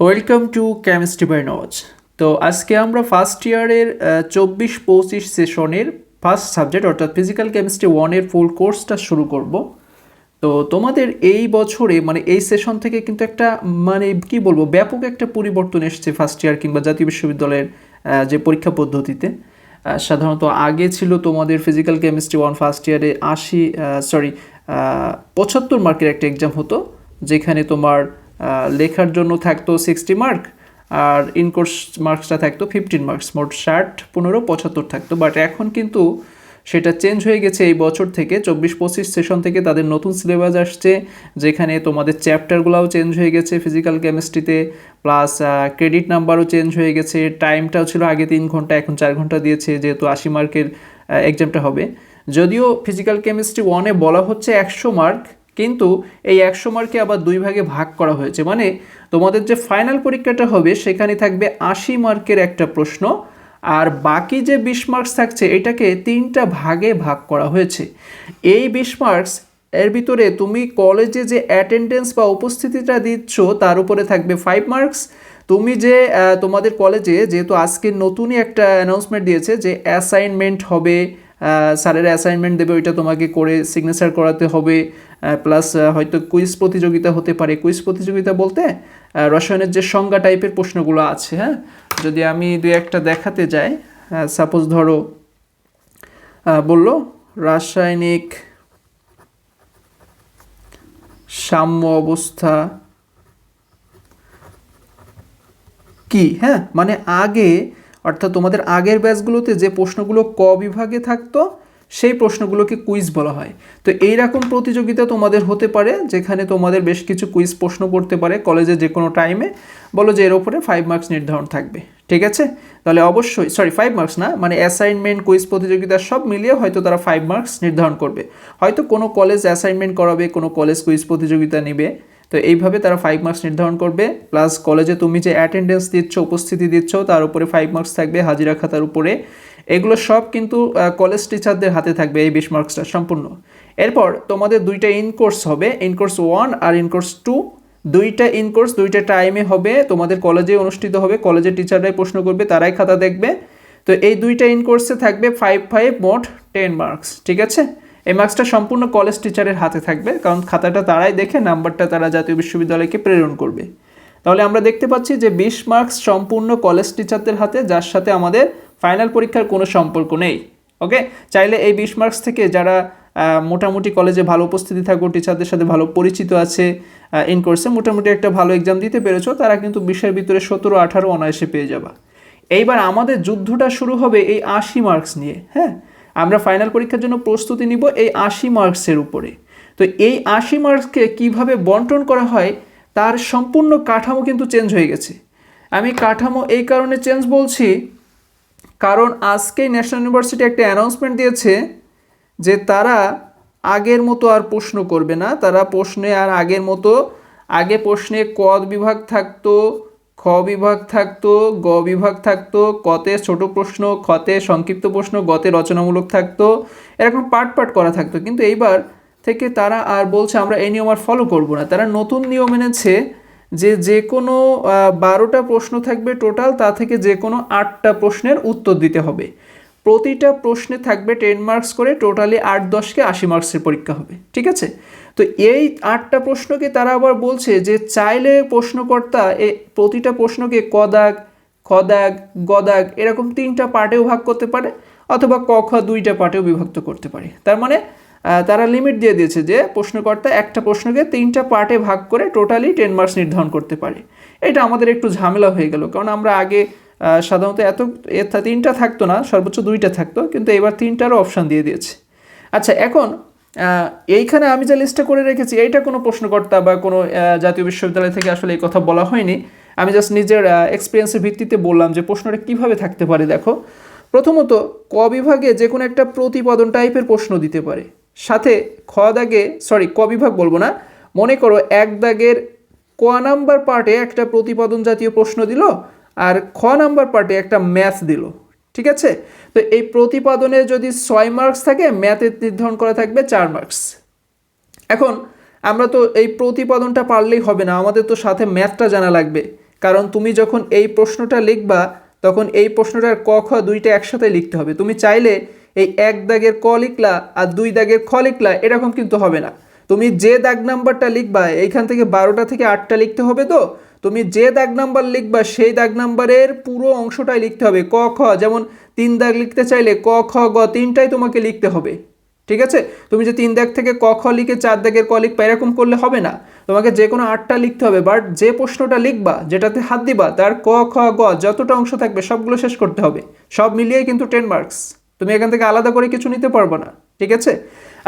Welcome to chemistry by নজ তো আজকে আমরা ফার্স্ট ইয়ারের চব্বিশ পঁচিশ সেশনের ফার্স্ট সাবজেক্ট অর্থাৎ ফিজিক্যাল কেমিস্ট্রি ওয়ানের ফুল কোর্সটা শুরু করব। তো তোমাদের এই বছরে মানে এই সেশন থেকে কিন্তু একটা মানে কি বলব, ব্যাপক একটা পরিবর্তন এসছে ফার্স্ট ইয়ার কিংবা জাতীয় বিশ্ববিদ্যালয়ের যে পরীক্ষা পদ্ধতিতে। সাধারণত আগে ছিল তোমাদের ফিজিক্যাল কেমিস্ট্রি ওয়ান ফার্স্ট ইয়ারে আশি সরি পঁচাত্তর মার্কের একটা এক্সাম হতো, যেখানে তোমার লেখার জন্য থাকতো সিক্সটি মার্ক আর ইনকোর্স মার্কসটা থাকতো ফিফটিন মার্কস মোট ষাট, পনেরো, পঁচাত্তর থাকতো। বাট এখন কিন্তু সেটা চেঞ্জ হয়ে গেছে এই বছর থেকে। চব্বিশ, পঁচিশ সেশন থেকে তাদের নতুন সিলেবাস আসছে, যেখানে তোমাদের চ্যাপ্টারগুলোও চেঞ্জ হয়ে গেছে ফিজিক্যাল কেমিস্ট্রিতে প্লাস ক্রেডিট নাম্বারও চেঞ্জ হয়ে গেছে। টাইমটাও ছিল আগে তিন ঘণ্টা, এখন চার ঘণ্টা দিয়েছে, যেহেতু আশি মার্কের এক্সামটা হবে। যদিও ফিজিক্যাল কেমিস্ট্রি ওয়ানে বলা হচ্ছে একশো মার্ক কিন্তু এই একশো মার্কে আবার দুই ভাগে ভাগ করা হয়েছে। মানে তোমাদের যে ফাইনাল পরীক্ষাটা হবে, সেখানে থাকবে আশি মার্কের একটা প্রশ্ন, আর বাকি যে বিশ মার্কস থাকছে, এটাকে তিনটা ভাগে ভাগ করা হয়েছে। এই বিশ মার্কস এর ভিতরে তুমি কলেজে যে অ্যাটেন্ডেন্স বা উপস্থিতিটা দিচ্ছ, তার উপরে থাকবে ফাইভ মার্কস তুমি যে তোমাদের কলেজে যেহেতু আজকে নতুনই একটা অ্যানাউন্সমেন্ট দিয়েছে যে অ্যাসাইনমেন্ট হবে স্যারের অ্যাসাইনমেন্ট দেবে, ওইটা তোমাকে করে সিগনেচার করাতে হবে। প্লাস হয়তো কুইজ প্রতিযোগিতা হতে পারে। কুইজ প্রতিযোগিতা বলতে রসায়নের যে সংজ্ঞা টাইপের প্রশ্নগুলো আছে হ্যাঁ? যদি আমি দু একটা দেখাতে যাই সাপোজ ধরো বলল, রাসায়নিক সাম্য অবস্থা কি? হ্যাঁ? মানে আগে, অর্থাৎ তোমাদের আগের ব্যাচগুলোতে যে প্রশ্নগুলো ক বিভাগে থাকতো সেই প্রশ্নগুলোকে কুইজ বলা হয়। তো এই রকম প্রতিযোগিতা তোমাদের হতে পারে, যেখানে তোমাদের বেশ কিছু কুইজ প্রশ্ন করতে পারে কলেজে যে কোনো টাইমে বলো যে এর ওপরে ফাইভ মার্কস নির্ধারণ থাকবে, ঠিক আছে? তাহলে অবশ্যই সরি ফাইভ মার্কস না মানে অ্যাসাইনমেন্ট কুইজ প্রতিযোগিতা সব মিলিয়ে হয়তো তারা ফাইভ মার্কস নির্ধারণ করবে। হয়তো কোনো কলেজ অ্যাসাইনমেন্ট করাবে, কোনো কলেজ কুইজ প্রতিযোগিতা নেবে। তো এইভাবে তারা ফাইভ মার্কস নির্ধারণ করবে প্লাস কলেজে তুমি যে অ্যাটেন্ডেন্স দিচ্ছ, উপস্থিতি দিচ্ছ, তার উপরে ফাইভ মার্কস থাকবে হাজিরা খাতার উপরে। এগুলো সব কিন্তু কলেজ টিচারদের হাতে থাকবে এই বিশ মার্কসটা সম্পূর্ণ। এরপর তোমাদের দুইটা ইনকোর্স হবে ইনকোর্স ওয়ান আর ইনকোর্স টু দুইটা ইনকোর্স দুইটা টাইমে হবে, তোমাদের কলেজে অনুষ্ঠিত হবে কলেজের টিচাররাই প্রশ্ন করবে, তারাই খাতা দেখবে। তো এই দুইটা ইনকোর্সে থাকবে ফাইভ ফাইভ মোট টেন মার্কস ঠিক আছে? এই মার্কসটা সম্পূর্ণ কলেজ টিচারের হাতে থাকবে, কারণ খাতাটা তারাই দেখে নাম্বারটা তারা জাতীয় বিশ্ববিদ্যালয়কে প্রেরণ করবে। তাহলে আমরা দেখতে পাচ্ছি যে বিশ মার্কস সম্পূর্ণ কলেজ টিচারদের হাতে, যার সাথে আমাদের ফাইনাল পরীক্ষার কোনো সম্পর্ক নেই ওকে চাইলে এই বিশ মার্কস থেকে যারা মোটামুটি কলেজে ভালো উপস্থিতি থাকো টিচারদের সাথে ভালো পরিচিত আছে ইন কোর্সে মোটামুটি একটা ভালো এক্সাম দিতে পেরেছ, তারা কিন্তু বিশের ভিতরে সতেরো, আঠারো অনায়াসে পেয়ে যাবা। এইবার আমাদের যুদ্ধটা শুরু হবে এই আশি মার্কস নিয়ে হ্যাঁ? আমরা ফাইনাল পরীক্ষার জন্য প্রস্তুতি নিব এই আশি মার্কসের উপরে। তো এই আশি মার্কসকে কীভাবে বন্টন করা হয়, তার সম্পূর্ণ কাঠামো কিন্তু চেঞ্জ হয়ে গেছে। আমি কাঠামো এই কারণে চেঞ্জ বলছি কারণ আজকেই ন্যাশনাল ইউনিভার্সিটি একটা অ্যানাউন্সমেন্ট দিয়েছে যে তারা আগের মতো আর প্রশ্ন করবে না। তারা প্রশ্নে আর আগের মতো, আগে প্রশ্নে ক বিভাগ থাকতো, খ বিভাগ থাকতো, গ বিভাগ থাকতো, কতে ছোট প্রশ্ন, খতে সংক্ষিপ্ত প্রশ্ন, গতে রচনামূলক থাকতো, এরকম পার্ট পার্ট করা থাকতো। কিন্তু এইবার থেকে তারা আর বলছে, আমরা এই নিয়ম আর ফলো করব না। তারা নতুন নিয়ম এনেছে যে যে কোনো বারোটা প্রশ্ন থাকবে টোটাল, তা থেকে যে কোনো আটটা প্রশ্নের উত্তর দিতে হবে। প্রতিটা প্রশ্নে থাকবে টেন মার্কস করে, টোটালি আট দশকে আশি মার্কসের পরীক্ষা হবে, ঠিক আছে? তো এই আটটা প্রশ্নকে তারা আবার বলছে যে, চাইলে প্রশ্নকর্তা এ, প্রতিটা প্রশ্নকে কদাগ, খদাগ, গদাগ এরকম তিনটা পার্টেও ভাগ করতে পারে, অথবা ক, খ দুইটা পার্টেও বিভক্ত করতে পারে। তার মানে তারা লিমিট দিয়ে দিয়েছে যে প্রশ্নকর্তা একটা প্রশ্নকে তিনটা পার্টে ভাগ করে টোটালি টেন মার্কস নির্ধারণ করতে পারে। এটা আমাদের একটু ঝামেলা হয়ে গেল, কারণ আমরা আগে সাধারণত এত তিনটা থাকতো না, সর্বোচ্চ দুইটা থাকতো, কিন্তু এবার তিনটারও অপশান দিয়ে দিয়েছে। আচ্ছা এখন এইখানে আমি যে লিস্টটা করে রেখেছি, এইটা কোনো প্রশ্নকর্তা বা কোনো জাতীয় বিশ্ববিদ্যালয় থেকে আসলে এই কথা বলা হয়নি। আমি জাস্ট নিজের এক্সপিরিয়েন্সের ভিত্তিতে বললাম যে প্রশ্নটা কীভাবে থাকতে পারে, দেখো। প্রথমত, ক বিভাগে যে কোনো একটা প্রতিপাদন টাইপের প্রশ্ন দিতে পারে। সাথে খ দাগে সরি ক বিভাগ বলব না, মনে করো এক দাগের ক নাম্বার পার্টে একটা প্রতিপাদন জাতীয় প্রশ্ন দিল আর খ নাম্বার পার্টে একটা ম্যাথ দিল, ঠিক আছে? তো এই প্রতিপাদনে যদি ছয় মার্কস থাকে ম্যাথে নির্ধারণ করা থাকবে চার মার্কস এখন আমরা তো এই প্রতিপাদনটা পারলেই হবে না, আমাদের তো সাথে ম্যাথটা জানা লাগবে। কারণ তুমি যখন এই প্রশ্নটা লিখবা, তখন এই প্রশ্নটার ক, খ দুইটা একসাথে লিখতে হবে। তুমি চাইলে এই এক দাগের ক লিখলা আর দুই দাগের খ লিখলা, এরকম কিন্তু হবে না। তুমি যে দাগ নাম্বারটা লিখবা, এইখান থেকে বারোটা থেকে আটটা লিখতে হবে তো? তুমি যে দাগ নাম্বার লিখবা, সেই দাগ নাম্বারের পুরো অংশটাই লিখতে হবে। ক, খ, যেমন তিন দাগ লিখতে চাইলে ক, খ, গ তিনটাই তোমাকে লিখতে হবে। ঠিক আছে? তুমি যে তিন দাগ থেকে ক, খ লিখে চার দাগের ক লিখবা, এরকম করলে হবে না। তোমাকে যে কোনো আটটা লিখতে হবে বাট যে প্রশ্নটা লিখবা, যেটাতে হাত দিবা, তার ক, খ, গ যতটা অংশ থাকবে, সবগুলো শেষ করতে হবে। সব মিলিয়ে কিন্তু টেন মার্কস তুমি এখান থেকে আলাদা করে কিছু নিতে পারব না, ঠিক আছে?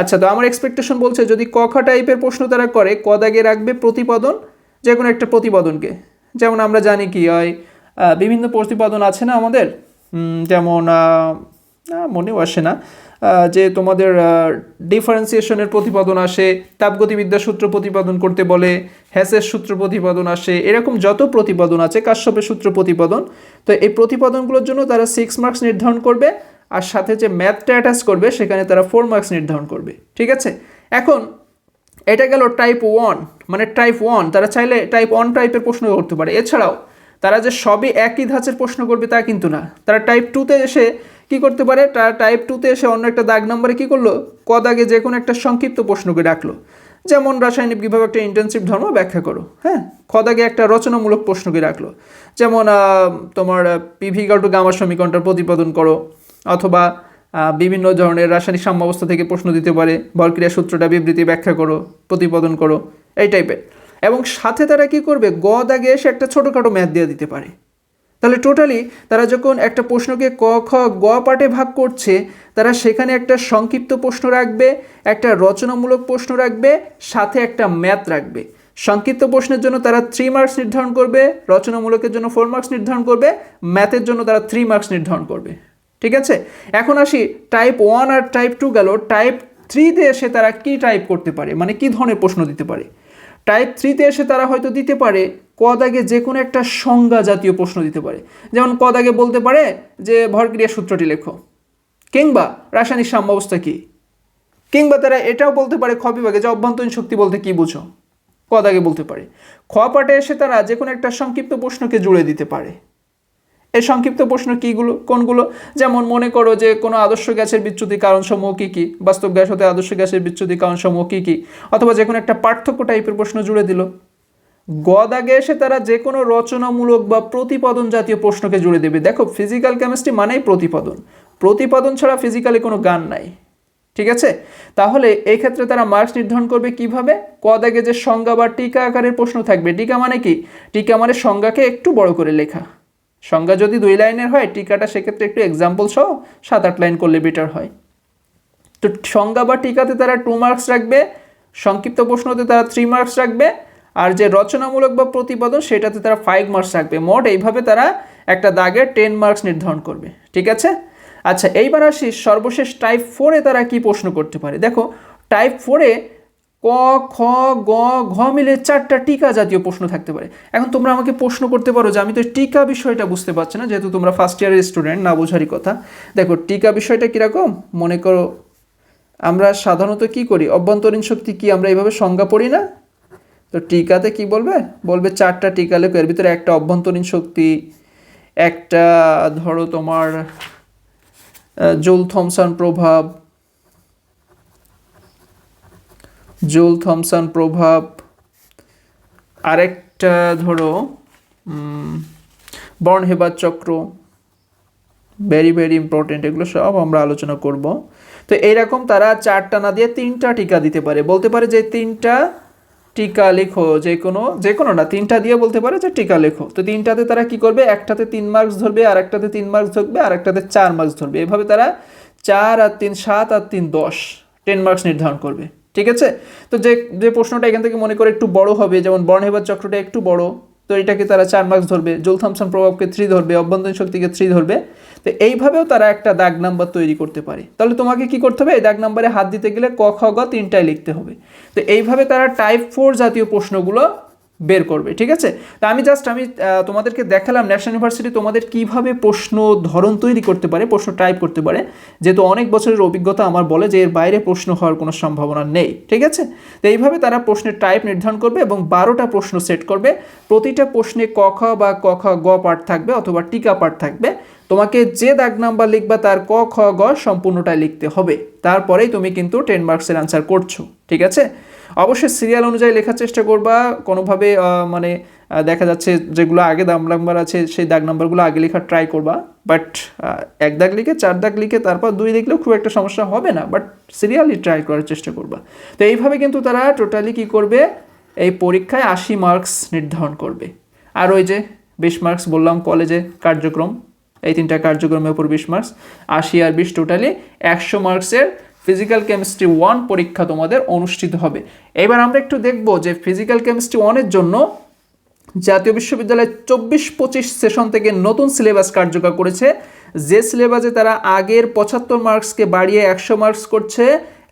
আচ্ছা তো আমার এক্সপেকটেশন বলছে যদি ক খ টাইপের প্রশ্ন তারা করে, ক দাগে রাখবে প্রতিপাদন, যে কোনো একটা প্রতিপাদনকে। যেমন আমরা জানি কি হয় বিভিন্ন প্রতিপাদন আছে না আমাদের? যেমন মনেও আসে না। যে তোমাদের ডিফারেন্সিয়েশনের প্রতিপাদন আসে, তাপগতিবিদ্যা সূত্র প্রতিপাদন করতে বলে হ্যাসের সূত্র প্রতিপাদন আসে, এরকম যত প্রতিপাদন আছে, কাশ্যপের সূত্র প্রতিপাদন, তো এই প্রতিপাদনগুলোর জন্য তারা সিক্স মার্কস নির্ধারণ করবে আর সাথে যে ম্যাথটা অ্যাটাচ করবে, সেখানে তারা ফোর মার্কস নির্ধারণ করবে, ঠিক আছে? এখন এটা গেল টাইপ ওয়ান মানে টাইপ ওয়ান তারা চাইলে টাইপ ওয়ান টাইপের প্রশ্ন করতে পারে। এছাড়াও, তারা যে সবই একই ধাঁচের প্রশ্ন করবে তা কিন্তু না। তারা টাইপ টুতে এসে কি করতে পারে? তারা টাইপ টুতে এসে অন্য একটা দাগ নাম্বারে কী করল? ক দাগে যে কোনো একটা সংক্ষিপ্ত প্রশ্নকে ডাকলো। যেমন রাসায়নিক বিভাগ একটা ইন্টেন্সিভ ধর্ম ব্যাখ্যা করো হ্যাঁ? খদাগে একটা রচনামূলক প্রশ্নকে রাখল যেমন তোমার পিভি টু গামার সমীকরণটা প্রতিপাদন করো। অথবা বিভিন্ন ধরনের রাসায়নিক সাম্যাবস্থা থেকে প্রশ্ন দিতে পারে, বলক্রিয়া সূত্রটা বিবৃতি ব্যাখ্যা করো, প্রতিপাদন করো, এই টাইপের এবং সাথে তারা কি করবে? গ দাগে এসে একটা ছোটোখাটো ম্যাথ দিয়ে দিতে পারে। তাহলে টোটালি তারা যখন একটা প্রশ্নকে ক, খ, গ পার্টে ভাগ করছে, তারা সেখানে একটা সংক্ষিপ্ত প্রশ্ন রাখবে, একটা রচনামূলক প্রশ্ন রাখবে, সাথে একটা ম্যাথ রাখবে। সংক্ষিপ্ত প্রশ্নের জন্য তারা থ্রি মার্কস নির্ধারণ করবে, রচনামূলকের জন্য ফোর মার্কস নির্ধারণ করবে ম্যাথের জন্য তারা থ্রি মার্কস নির্ধারণ করবে। ঠিক আছে? এখন আসি টাইপ ওয়ান আর টাইপ টু গেল। টাইপ থ্রিতে এসে তারা কি টাইপ করতে পারে? মানে কি ধরনের প্রশ্ন দিতে পারে? টাইপ থ্রিতে এসে তারা হয়তো দিতে পারে কদাগে যে কোনো একটা সংজ্ঞা জাতীয় প্রশ্ন দিতে পারে। যেমন কদাগে বলতে পারে যে, ভরক্রিয়া সূত্রটি লেখো। কিংবা রাসায়নিক সাম্যাবস্থা কী? কিংবা তারা এটাও বলতে পারে খ বিভাগে যে, অভ্যন্তরীণ শক্তি বলতে কি বুঝো? কদাগে বলতে পারে। খ পাটে এসে তারা যে কোনো একটা সংক্ষিপ্ত প্রশ্নকে জুড়ে দিতে পারে। এই সংক্ষিপ্ত প্রশ্ন কীগুলো? কোনগুলো? যেমন মনে করো যে কোনো আদর্শ গ্যাসের বিচ্যুতি কারণসমূহ কী কী? বাস্তব গ্যাস হতে আদর্শ গ্যাসের বিচ্যুতি কারণসমূহ কী কী? অথবা যে কোনো একটা পার্থক্য টাইপের প্রশ্ন জুড়ে দিল। গদাগে এসে তারা যে কোনো রচনামূলক বা প্রতিপাদন জাতীয় প্রশ্নকে জুড়ে দেবে। দেখো ফিজিক্যাল কেমিস্ট্রি মানেই প্রতিপাদন। প্রতিপাদন ছাড়া ফিজিক্যালি কোনো গান নাই। ঠিক আছে? তাহলে এই ক্ষেত্রে তারা মার্কস নির্ধারণ করবে কীভাবে? কদাগে যে সংজ্ঞা বা টিকা আকারের প্রশ্ন থাকবে। টিকা মানে কি? টিকা মানে সংজ্ঞাকে একটু বড় করে লেখা। সংজ্ঞা যদি দুই লাইনের হয়, টিকাটা সেক্ষেত্রে একটু এক্সাম্পল সহ সাত আট লাইন করলে বেটার হয়। তো সংজ্ঞা বা টিকাতে তারা টু মার্কস রাখবে, সংক্ষিপ্ত প্রশ্নতে তারা থ্রি মার্কস রাখবে, আর যে রচনামূলক বা প্রতিপাদন সেটাতে তারা ফাইভ মার্কস রাখবে। মোট এইভাবে তারা একটা দাগের টেন মার্কস নির্ধারণ করবে। ঠিক আছে? আচ্ছা এইবার আসি সর্বশেষ টাইপ ফোরে তারা কি প্রশ্ন করতে পারে? দেখো টাইপ ফোরে ক, খ, গ, ঘ মিলে চারটা টিকা জাতীয় প্রশ্ন থাকতে পারে। এখন তোমরা আমাকে প্রশ্ন করতে পারো যে আমি তো টিকা বিষয়টা বুঝতে পারছি না, যেহেতু তোমরা ফার্স্ট ইয়ারের স্টুডেন্ট না বোঝারই কথা। দেখো, টিকা বিষয়টা কীরকম? মনে করো, আমরা সাধারণত কি করি? অভ্যন্তরীণ শক্তি কি আমরা এইভাবে সংজ্ঞা পড়ি না? তো টিকাতে কি বলবে? বলবে চারটা টিকা লেখো, এর ভিতরে একটা অভ্যন্তরীণ শক্তি, একটা ধরো তোমার জোল থমসন প্রভাব জোল থমসন প্রভাব। আরেকটা ধরো বর্ণ হেবার চক্র ভেরি ভেরি ইম্পর্টেন্ট এগুলো সব আমরা আলোচনা করব। তো এইরকম তারা চারটা না দিয়ে তিনটা টিকা দিতে পারে। বলতে পারে যে তিনটা টিকা লেখো, যে কোনো যে কোনো না, তিনটা দিয়ে বলতে পারে যে টিকা লেখো। তো তিনটাতে তারা কি করবে? একটাতে তিন মার্কস ধরবে আর একটাতে তিন মার্কস ধরবে আর একটাতে চার মার্কস ধরবে। এভাবে তারা চার আর তিন, সাত আর তিন, দশ টেন মার্কস নির্ধারণ করবে। ঠিক আছে? তো যে যে প্রশ্নটা এখান থেকে মনে করে একটু বড় হবে, যেমন বর্ণহেবার চক্রটা একটু বড়, তো এটাকে তারা চার মার্কস ধরবে, জোল থামসন প্রভাবকে থ্রি ধরবে, অভ্যন্তরীণ শক্তিকে থ্রি ধরবে, তো এইভাবেও তারা একটা দাগ নাম্বার তৈরি করতে পারে। তাহলে তোমাকে কি করতে হবে? এই দাগ নাম্বারে হাত দিতে গেলে ক, খ, গ তিনটায় লিখতে হবে। তো এইভাবে তারা টাইপ ফোর জাতীয় প্রশ্নগুলো বের করবে, ঠিক আছে? তা আমি জাস্ট আমি তোমাদেরকে দেখালাম ন্যাশনাল ইউনিভার্সিটি তোমাদের কীভাবে প্রশ্ন ধরন তৈরি করতে পারে, প্রশ্ন টাইপ করতে পারে। যেহেতু অনেক বছরের অভিজ্ঞতা আমার বলে যে এর বাইরে প্রশ্ন হওয়ার কোনো সম্ভাবনা নেই, ঠিক আছে? তো এইভাবে তারা প্রশ্নের টাইপ নির্ধারণ করবে এবং বারোটা প্রশ্ন সেট করবে। প্রতিটা প্রশ্নে ক, খ বা ক, খ, গ পার্ট থাকবে অথবা টিকা পার্ট থাকবে। তোমাকে যে দাগ নাম্বার লিখবা তার ক, খ, গ সম্পূর্ণটাই লিখতে হবে। তারপরেই তুমি কিন্তু টেন মার্কসের আনসার করছ, ঠিক আছে? অবশ্যই সিরিয়াল অনুযায়ী লেখার চেষ্টা করবা। কোনোভাবে মানে দেখা যাচ্ছে যেগুলো আগে দাম নাম্বার আছে, সেই দাগ নাম্বারগুলো আগে লেখার ট্রাই করবা। বাট এক দাগ লিখে, চার দাগ লিখে, তারপর দুই লিখলেও খুব একটা সমস্যা হবে না। বাট সিরিয়ালি ট্রাই করার চেষ্টা করবা। তো এইভাবে কিন্তু তারা টোটালি কি করবে? এই পরীক্ষায় আশি মার্কস নির্ধারণ করবে। আর ওই যে বিশ মার্কস বললাম কলেজে কার্যক্রম। এই তিনটা কার্যক্রমের উপর বিশ মার্কস আশি আর বিশ টোটালি একশো মার্কসের ফিজিক্যাল কেমিস্ট্রি ওয়ান পরীক্ষা তোমাদের অনুষ্ঠিত হবে। এবার আমরা একটু দেখব যে ফিজিক্যাল কেমিস্ট্রি ওয়ানের জন্য জাতীয় বিশ্ববিদ্যালয় চব্বিশ পঁচিশ সেশন থেকে নতুন সিলেবাস কার্যকর করেছে। যে সিলেবাসে তারা আগের পঁচাত্তর মার্কসকে বাড়িয়ে একশো মার্কস করছে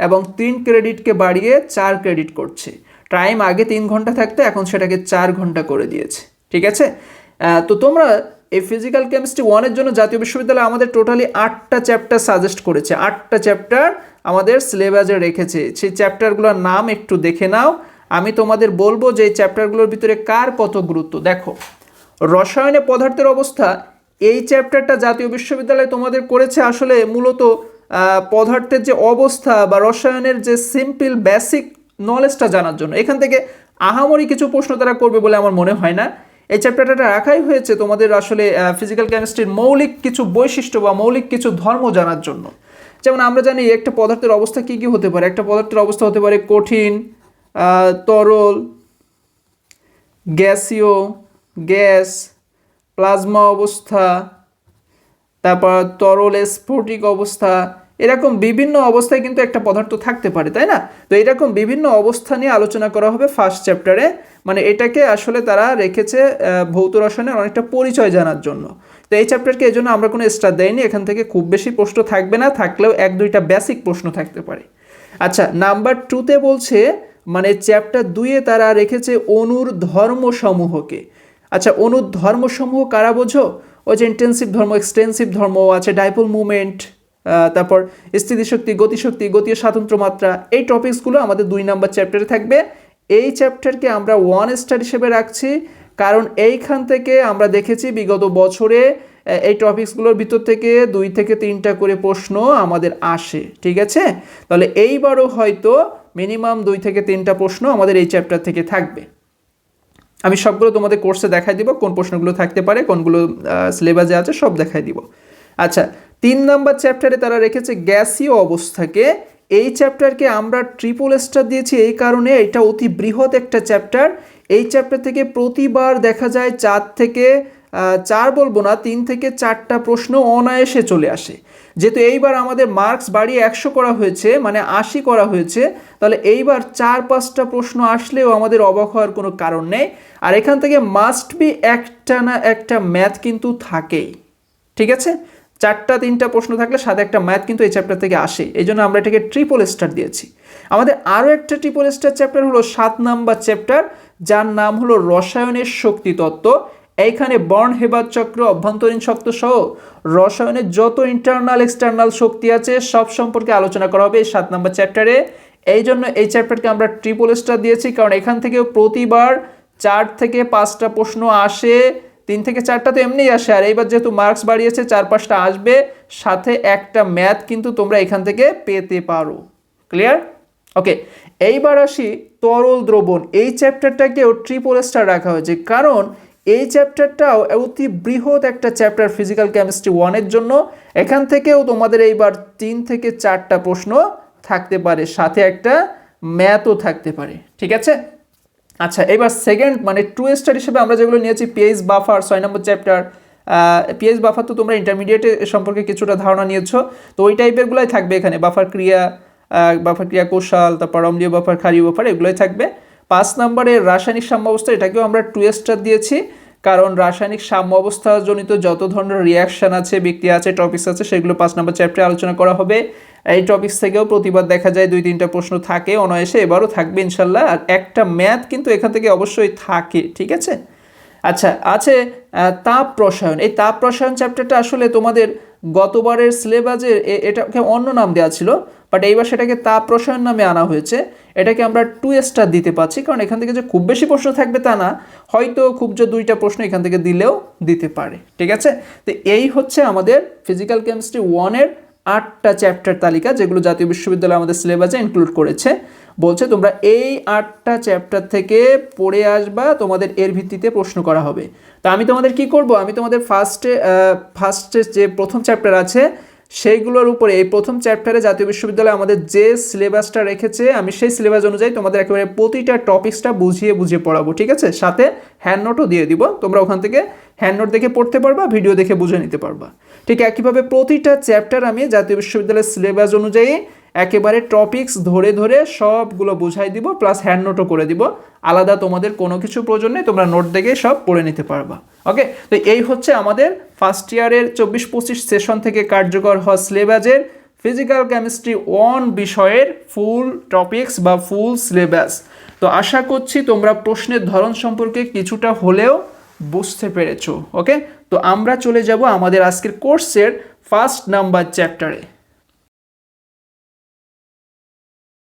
এবং তিন ক্রেডিটকে বাড়িয়ে চার ক্রেডিট করছে। টাইম আগে তিন ঘণ্টা থাকতো, এখন সেটাকে চার ঘণ্টা করে দিয়েছে। ঠিক আছে? তো তোমরা এই ফিজিক্যাল কেমিস্ট্রি ওয়ানের জন্য জাতীয় বিশ্ববিদ্যালয় আমাদের টোটালি আটটা চ্যাপ্টার সাজেস্ট করেছে। আটটা চ্যাপ্টার আমাদের সিলেবাসে রেখেছে। সেই চ্যাপ্টারগুলোর নাম একটু দেখে নাও। আমি তোমাদের বলব যে এই চ্যাপ্টারগুলোর ভিতরে কার কত গুরুত্ব। দেখো, রসায়নে পদার্থের অবস্থা, এই চ্যাপ্টারটা জাতীয় বিশ্ববিদ্যালয়ে তোমাদের করেছে আসলে মূলত পদার্থের যে অবস্থা বা রসায়নের যে সিম্পল বেসিক নলেজটা জানার জন্য। এখান থেকে আহামরি কিছু প্রশ্ন তারা করবে বলে আমার মনে হয় না। এই চ্যাপ্টারটা রাখাই হয়েছে তোমাদের আসলে ফিজিক্যাল কেমিস্ট্রির মৌলিক কিছু বৈশিষ্ট্য বা মৌলিক কিছু ধর্ম জানার জন্য। যেমন আমরা জানি একটা পদার্থের অবস্থা কী কী হতে পারে? একটা পদার্থের অবস্থা হতে পারে কঠিন তরল, গ্যাসীয়, গ্যাস, প্লাজমা অবস্থা, তারপর তরল স্ফটিক অবস্থা, এরকম বিভিন্ন অবস্থায় কিন্তু একটা পদার্থ থাকতে পারে, তাই না? তো এরকম বিভিন্ন অবস্থা নিয়ে আলোচনা করা হবে ফার্স্ট চ্যাপ্টারে মানে এটাকে আসলে তারা রেখেছে ভৌত রসায়নের অনেকটা পরিচয় জানার জন্য। তো এই চ্যাপ্টারকে এই জন্য আমরা কোনো স্টার দেয়নি, এখান থেকে খুব বেশি প্রশ্ন থাকবে না, থাকলেও এক দুইটা বেসিক প্রশ্ন থাকতে পারে। আচ্ছা নাম্বার টুতে বলছে মানে চ্যাপ্টার দুইয়ে তারা রেখেছে অনুর ধর্মসমূহকে। আচ্ছা অনুর ধর্মসমূহ কারা বোঝো? ওই যে ইন্টেন্সিভ ধর্ম এক্সটেন্সিভ ধর্ম আছে ডাইপোল মুভমেন্ট তারপর স্থিতিশক্তি, গতিশক্তি, গতীয় স্বাতন্ত্র মাত্রা, এই টপিকসগুলো আমাদের দুই নাম্বার চ্যাপ্টারে থাকবে। এই চ্যাপ্টারকে আমরা ওয়ান স্টার হিসেবে রাখছি। কারণ এইখান থেকে আমরা দেখেছি বিগত বছরে এই টপিকসগুলোর ভিতর থেকে দুই থেকে তিনটা করে প্রশ্ন আমাদের আসে, ঠিক আছে? তাহলে এইবারও হয়তো মিনিমাম দুই থেকে তিনটা প্রশ্ন আমাদের এই চ্যাপ্টার থেকে থাকবে। আমি সবগুলো তোমাদের কোর্সে দেখাই দিব, কোন প্রশ্নগুলো থাকতে পারে, কোনগুলো সিলেবাসে আছে, সব দেখাই দিব। আচ্ছা তিন নাম্বার চ্যাপ্টারে তারা রেখেছে গ্যাসীয় অবস্থাকে। এই চ্যাপ্টারকে আমরা ট্রিপল স্টার দিয়েছি এই কারণে এটা অতি বৃহৎ একটা চ্যাপ্টার। এই চ্যাপ্টার থেকে প্রতিবার দেখা যায় চার থেকে চার বলব না, তিন থেকে চারটা প্রশ্ন অনায়াসে চলে আসে। যেহেতু এইবার আমাদের মার্কস বাড়িয়ে একশো করা হয়েছে মানে আশি করা হয়েছে, তাহলে এইবার চার পাঁচটা প্রশ্ন আসলেও আমাদের অবাক হওয়ার কোনো কারণ নেই। আর এখান থেকে মাস্ট বি একটা না একটা ম্যাথ কিন্তু থাকেই। ঠিক আছে? চারটা, তিনটা প্রশ্ন থাকলে সাথে একটা ম্যাথ কিন্তু এই চ্যাপ্টার থেকে আসে। এই জন্য আমরা এটাকে ট্রিপল স্টার দিয়েছি। আমাদের আরও একটা ট্রিপল স্টার চ্যাপ্টার হলো সাত নাম্বার চ্যাপ্টার যার নাম হলো রসায়নের শক্তি তত্ত্ব এইখানে বর্ণ হেবাদ চক্র, অভ্যন্তরীণ শক্ত সহ রসায়নের যত ইন্টারনাল এক্সটার্নাল শক্তি আছে, সব সম্পর্কে আলোচনা করা হবে সাত নম্বর চ্যাপ্টারে এই জন্য এই চ্যাপ্টারকে আমরা ট্রিপল স্টার দিয়েছি, কারণ এখান থেকেও প্রতিবার চার থেকে পাঁচটা প্রশ্ন আসে। তিন থেকে চারটা তো এমনিই আসে, আর এইবার যেহেতু মার্কস বাড়িয়েছে চার পাঁচটা আসবে, সাথে একটা ম্যাথ কিন্তু তোমরা এখান থেকে পেতে পারো। ক্লিয়ার ওকে এইবার আসি তরল দ্রবণ। এই চ্যাপ্টারটাকেও ট্রিপল স্টার রাখা হয়েছে। কারণ এই চ্যাপ্টারটাও অতি বৃহৎ একটা চ্যাপ্টার ফিজিক্যাল কেমিস্ট্রি ওয়ানের জন্য। এখান থেকেও তোমাদের এইবার তিন থেকে চারটা প্রশ্ন থাকতে পারে। সাথে একটা ম্যাথও থাকতে পারে। ঠিক আছে? আচ্ছা এবার সেকেন্ড মানে টু স্টার হিসেবে আমরা যেগুলো নিয়েছি পিএইচ বাফার ছয় নম্বর চ্যাপ্টার পিএইচ বাফার তো তোমরা ইন্টারমিডিয়েটে সম্পর্কে কিছুটা ধারণা নিয়েছো। তো ওই টাইপেরগুলোই থাকবে এখানে। বাফার ক্রিয়া বাফার ক্রিয়া কৌশল, তারপর অম্লীয় বাফার, ক্ষারীয় বাফার, এগুলোই থাকবে। পাঁচ নম্বরে রাসায়নিক সাম্য অবস্থা, এটাকেও আমরা টু স্টার দিয়েছি। কারণ রাসায়নিক সাম্য অবস্থা জনিত যত ধরনের রিয়াকশন আছে ব্যক্তি আছে টপিকস আছে, সেগুলো পাঁচ নম্বর চ্যাপ্টারে আলোচনা করা হবে। এই টপিক্স থেকেও প্রতিবার দেখা যায় দুই তিনটা প্রশ্ন থাকে, অনায়াসে এবারও থাকবে ইনশাল্লাহ। আর একটা ম্যাথ কিন্তু এখান থেকে অবশ্যই থাকে, ঠিক আছে? আচ্ছা আছে তাপ রসায়ন। এই তাপ রসায়ন চ্যাপ্টারটা আসলে তোমাদের গতবারের সিলেবাসে এটাকে অন্য নাম দেওয়া ছিল বাট এইবার সেটাকে তাপ রসায়ন নামে আনা হয়েছে। এটাকে আমরা টু স্টার দিতে পারছি, কারণ এখান থেকে যে খুব বেশি প্রশ্ন থাকবে তা না, হয়তো খুব যে দুইটা প্রশ্ন এখান থেকে দিলেও দিতে পারে, ঠিক আছে? তো এই হচ্ছে আমাদের ফিজিক্যাল কেমিস্ট্রি ওয়ানের আটটা চ্যাপ্টার তালিকা যেগুলো জাতীয় বিশ্ববিদ্যালয় আমাদের সিলেবাসে ইনক্লুড করেছে। বলছে, তোমরা এই আটটা চ্যাপ্টার থেকে পড়ে আসবা, তোমাদের এর ভিত্তিতে প্রশ্ন করা হবে। তা আমি তোমাদের কি করব? আমি তোমাদের ফার্স্টে ফার্স্টে যে প্রথম চ্যাপ্টার আছে, সেইগুলোর উপরে, এই প্রথম চ্যাপ্টারে জাতীয় বিশ্ববিদ্যালয় আমাদের যে সিলেবাসটা রেখেছে, আমি সেই সিলেবাস অনুযায়ী তোমাদের একেবারে প্রতিটা টপিক্সটা বুঝিয়ে বুঝিয়ে পড়াবো, ঠিক আছে? সাথে হ্যান্ড নোটও দিয়ে দিব। তোমরা ওখান থেকে হ্যান্ড নোট দেখে পড়তে পারবা ভিডিও দেখে বুঝে নিতে পারবা। ঠিক একইভাবে প্রতিটা চ্যাপ্টার আমি জাতীয় বিশ্ববিদ্যালয়ের সিলেবাস অনুযায়ী একেবারে টপিক্স ধরে ধরে সবগুলো বুঝাই দিব প্লাস হ্যান্ড নোটও করে দিব। আলাদা তোমাদের কোনো কিছু প্রয়োজন নেই, তোমরা নোট দেখে সব পড়ে নিতে পারবা। ওকে তো এই হচ্ছে আমাদের ফার্স্ট ইয়ারের চব্বিশ পঁচিশ সেশন থেকে কার্যকর হওয়া সিলেবাসের ফিজিক্যাল কেমিস্ট্রি ওয়ান বিষয়ের ফুল টপিক্স বা ফুল সিলেবাস তো আশা করছি তোমরা প্রশ্নের ধরন সম্পর্কে কিছুটা হলেও বুঝতে পেরেছ। ওকে তো আমরা চলে যাব আমাদের আজকের কোর্সের ফার্স্ট নাম্বার চ্যাপ্টারে